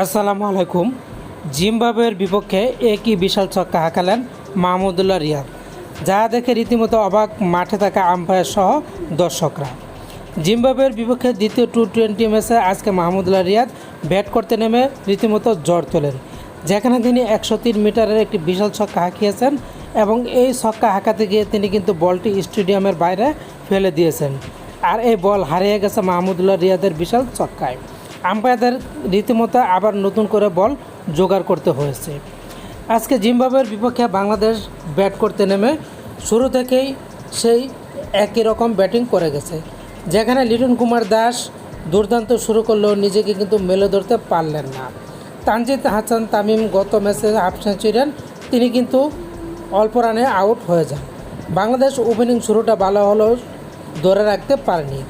আসসালামু আলাইকুম। জিম্বাবুয়ের বিপক্ষে একই বিশাল ছক্কা হাঁকালেন মাহমুদুল্লাহ রিয়াদ, যা দেখে রীতিমতো অবাক মাঠে থাকা আম্পায়ার সহ দর্শকরা। জিম্বাবুয়ের বিপক্ষে দ্বিতীয় টু টোয়েন্টি ম্যাচে আজকে মাহমুদুল্লাহ রিয়াদ ব্যাট করতে নেমে রীতিমতো জ্বর তোলেন, যেখানে তিনি একশো তিন মিটারের একটি বিশাল ছক্কা হাঁকিয়েছেন এবং এই ছক্কা হাঁকাতে গিয়ে তিনি কিন্তু বলটি স্টেডিয়ামের বাইরে ফেলে দিয়েছেন, আর এই বল হারিয়ে গেছে মাহমুদুল্লাহ রিয়াদের বিশাল ছক্কায়। আম্পায়ারদের রীতিমতো আবার নতুন করে বল জোগাড় করতে হয়েছে। আজকে জিম্বাবুয়ের বিপক্ষে বাংলাদেশ ব্যাট করতে নেমে শুরু থেকেই সেই একই রকম ব্যাটিং করে গেছে। যেখানে লিটন কুমার দাস দুর্দান্ত শুরু করলেও নিজেকে কিন্তু মেলে ধরতে পারলেন না। তানজিদ হাসান তামিম গত ম্যাচে হাফ সেঞ্চুরিয়ান তিনি কিন্তু অল্প রানে আউট হয়ে যান। বাংলাদেশ ওপেনিং শুরুটা ভালো হলেও ধরে রাখতে পারেনি।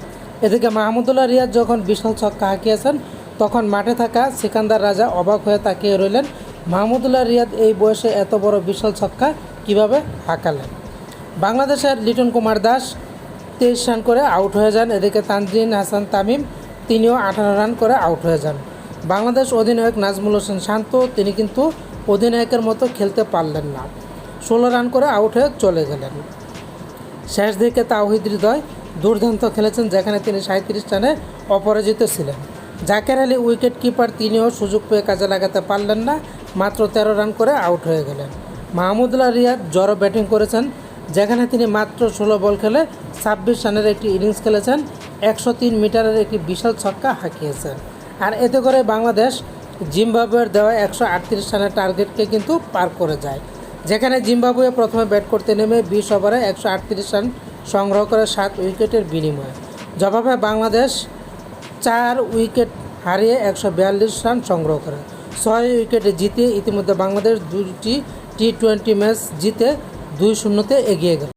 এদিকে মাহমুদুল্লাহ রিয়াদ যখন বিশাল ছক্কা হাঁকিয়েছেন তখন মাঠে থাকা সিকান্দার রাজা অবাক হয়ে তাকিয়ে রইলেন। মাহমুদুল্লাহ রিয়াদ এই বয়সে এত বড় বিশাল ছক্কা কীভাবে হাঁকালেন? বাংলাদেশের লিটন কুমার দাস তেইশ রান করে আউট হয়ে যান। এদিকে তানজিন হাসান তামিম তিনিও আঠারো রান করে আউট হয়ে যান। বাংলাদেশ অধিনায়ক নাজমুল হোসেন শান্ত, তিনি কিন্তু অধিনায়কের মতো খেলতে পারলেন না। ষোলো রান করে আউট হয়ে চলে গেলেন। শেষ দিকে তাওহিদ হৃদয় দুর্দান্ত খেলেছেন, যেখানে তিনি সাঁত্রিশ রানে অপরাজিত ছিলেন। জাকের আলী উইকেট কিপার তিনিও সুযোগ পেয়ে কাজে লাগাতে পারলেন না, মাত্র তেরো রান করে আউট হয়ে গেলেন। মাহমুদুল্লাহ রিয়াদ জড়ো ব্যাটিং করেছেন, যেখানে তিনি মাত্র ষোলো বল খেলে ছাব্বিশ রানের একটি ইনিংস খেলেছেন, একশো তিন মিটারের একটি বিশাল ছক্কা হাঁকিয়েছেন। আর এতে করে বাংলাদেশ জিম্বাবুয়ের দেওয়া একশো আটত্রিশ রানের টার্গেটকে কিন্তু পার করে যায়। যেখানে জিম্বাবুয়ে প্রথমে ব্যাট করতে নেমে বিশ ওভারে একশো আটত্রিশ রান সংগ্রহ করে সাত উইকেটের বিনিময়ে। জবাবে বাংলাদেশ চার উইকেট হারিয়ে একশো বিয়াল্লিশ রান সংগ্রহ করে। ছয় উইকেটে জিতে ইতিমধ্যে বাংলাদেশ দুটি টি টোয়েন্টি ম্যাচ জিতে দুই শূন্যতে এগিয়ে গেল।